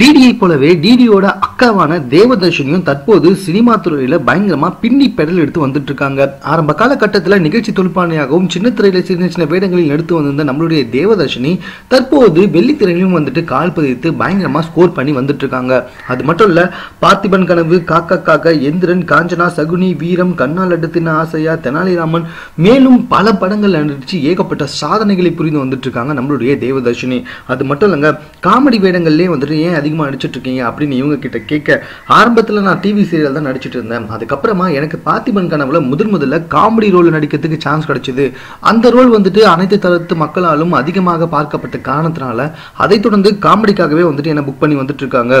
டிடியை போலவே டிடியோட அக்காவான தேவதர்ஷினியும் தற்போது சினிமா துறையில பயங்கரமா பின்னி பெடல் எடுத்து வந்துட்டு இருக்காங்க ஆரம்ப காலகட்டத்தில் நிகழ்ச்சி தொழிற்பாணியாகவும் சின்ன திரையில சின்ன சின்ன வேடங்களில் எடுத்து வந்திருந்த நம்மளுடைய தேவதர்ஷினி தற்போது வெள்ளித்திரையிலும் வந்துட்டு கால் பதித்து பயங்கரமா ஸ்கோர் பண்ணி வந்துட்டு இருக்காங்க அது மட்டும் இல்ல பார்த்திபன் கனவு காக்கா காக்கா எந்திரன் காஞ்சனா சகுனி வீரம் கண்ணால் அடுத்தின ஆசையா தெனாலிராமன் மேலும் பல படங்கள் நடிச்சு ஏகப்பட்ட சாதனைகளை புரிந்து வந்துட்டு இருக்காங்க நம்மளுடைய தேவதர்ஷினி. அது மட்டும் இல்லைங்க காமெடி வேடங்கள்லேயே வந்துட்டு ஏன் அதிகமாக நடிச்சிட்ருக்கீங்க அப்படின்னு இவங்க கிட்ட கேட்க ஆரம்பத்தில் நான் டிவி சீரியல் தான் நடிச்சிட்டு இருந்தேன் அதுக்கப்புறமா எனக்கு பார்த்திபன் கனவுல முதன் முதல்ல காமெடி ரோல் நடிக்கிறதுக்கு சான்ஸ் கிடைச்சிது. அந்த ரோல் வந்துட்டு அனைத்து தரத்து மக்களாலும் அதிகமாக பார்க்கப்பட்ட காரணத்தினால அதை தொடர்ந்து காமெடிக்காகவே வந்துட்டு என்ன புக் பண்ணி வந்துட்டு இருக்காங்க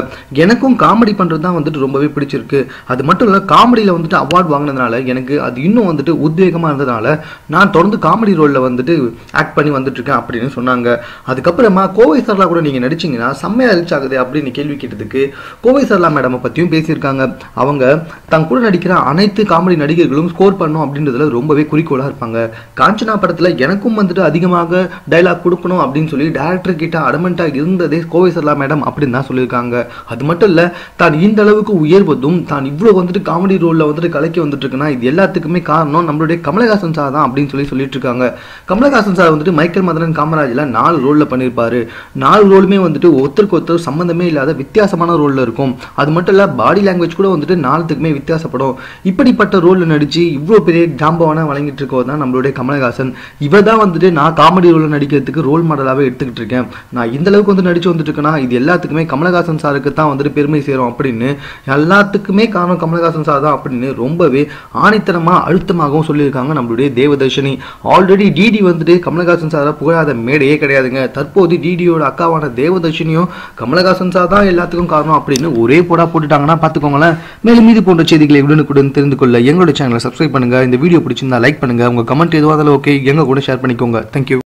எனக்கும் காமெடி பண்றது தான் வந்துட்டு ரொம்பவே பிடிச்சிருக்கு. அது மட்டும் இல்லை காமெடியில் வந்துட்டு அவார்ட் வாங்கினதுனால எனக்கு அது இன்னும் வந்துட்டு உத்வேகமா இருந்ததுனால நான் தொடர்ந்து காமெடி ரோலில் வந்துட்டு ஆக்ட் பண்ணி வந்துட்டு இருக்கேன் அப்படின்னு சொன்னாங்க. அதுக்கப்புறமா கோவை சரலா கூட நீங்க நடிச்சீங்கன்னா செம்மையாக ரீச் ஆகுது அப்படின்னு கேள்வி கேட்டதுக்கு கோவை சரலா மேடம் பற்றியும் பேசியிருக்காங்க. அவங்க தன் கூட நடிக்கிற அனைத்து காமெடி நடிகர்களும் ஸ்கோர் பண்ணும் அப்படின்றதுல ரொம்பவே குறிக்கோளா இருப்பாங்க. காஞ்சனா படத்துல எனக்கும் வந்துட்டு அதிகமாக டைலாக் கொடுக்கணும் அப்படின்னு சொல்லி டேரக்டர் கிட்ட அடமெண்ட்டாக இருந்ததே கோவை சரலா மேடம் அப்படின்னு தான் சொல்லியிருக்காங்க. அது மட்டும் இல்ல தான் இந்த அளவுக்கு உயர்வதும் தான் இவ்வளவு வந்துட்டு காமெடி ரோலில் வந்துட்டு கலக்கி வந்துட்டு இருக்குன்னா இது எல்லாத்துக்குமே காரணம் நம்மளுடைய கமலஹாசன் சார் தான் அப்படின்னு சொல்லி சொல்லிட்டு இருக்காங்க. கமலஹாசன் சார் வந்துட்டு மைக்கேல் மதனன் காமராஜில் நாலு ரோலில் பண்ணியிருப்பாரு. நாலு ரோலுமே வந்துட்டு ஒருத்தருக்கு ஒருத்தர் சம்மந்தமே இல்லாத வித்தியாசமான ரோலில் இருக்கும். அது மட்டும் இல்லை பாடி லாங்குவேஜ் கூட வந்துட்டு நாலுத்துக்குமே வித்தியாசப்படும். இப்படிப்பட்ட ரோலில் நடிச்சு இவ்வளவு பெரிய ஜாம்பவான வழங்கிட்டு இருக்கோம் தான் நம்மளுடைய கமலஹாசன். இவர் தான் வந்துட்டு நான் காமெடி ரோலில் நடிக்கிறதுக்கு ரோல் மாடலாவே எடுத்துக்கிட்டு இருக்கேன். நான் இந்த அளவுக்கு வந்து நடிச்சு வந்துட்டு இருக்கேன்னா இது எல்லாத்துக்குமே கமலஹாசன் சாருக்கு தான் வந்துட்டு பெருமை சேரும் அப்படின்னு எல்லாத்துக்குமே காரணம் கமலஹாசன் சார் தான் அப்படின்னு ரொம்பவே ஆணித்தனமாக அழுத்தமாகவும் சொல்லியிருக்காங்க நம்மளுடைய தேவதர்ஷினி. ஆல்ரெடி டிடி வந்துட்டு கமலஹாசன் சாரை புகழாத மேடையே கிடையாதுங்க. தற்போது டிடியோட அக்காவான தேவதர்ஷினியும் கமலஹாசன் சார் தான் எல்லாத்துக்கும் காரணம் அப்படின்னு ஒரே போடா போட்டுட்டாங்கன்னா பார்த்துக்கோங்களேன். மேலும் மீது போன்ற செய்திகளை உடனுக்குடன் தெரிந்து கொள்ள எங்களோட சேனலை சப்ஸ்கிரைப் பண்ணுங்கள் இந்த வீடியோ பிடிச்சிருந்தா லைக் பண்ணுங்க. உங்கள் கமெண்ட் எதுவாக இருந்தாலும் ஓகே எங்க கூட ஷேர் பண்ணிக்கோங்க. தேங்க்யூ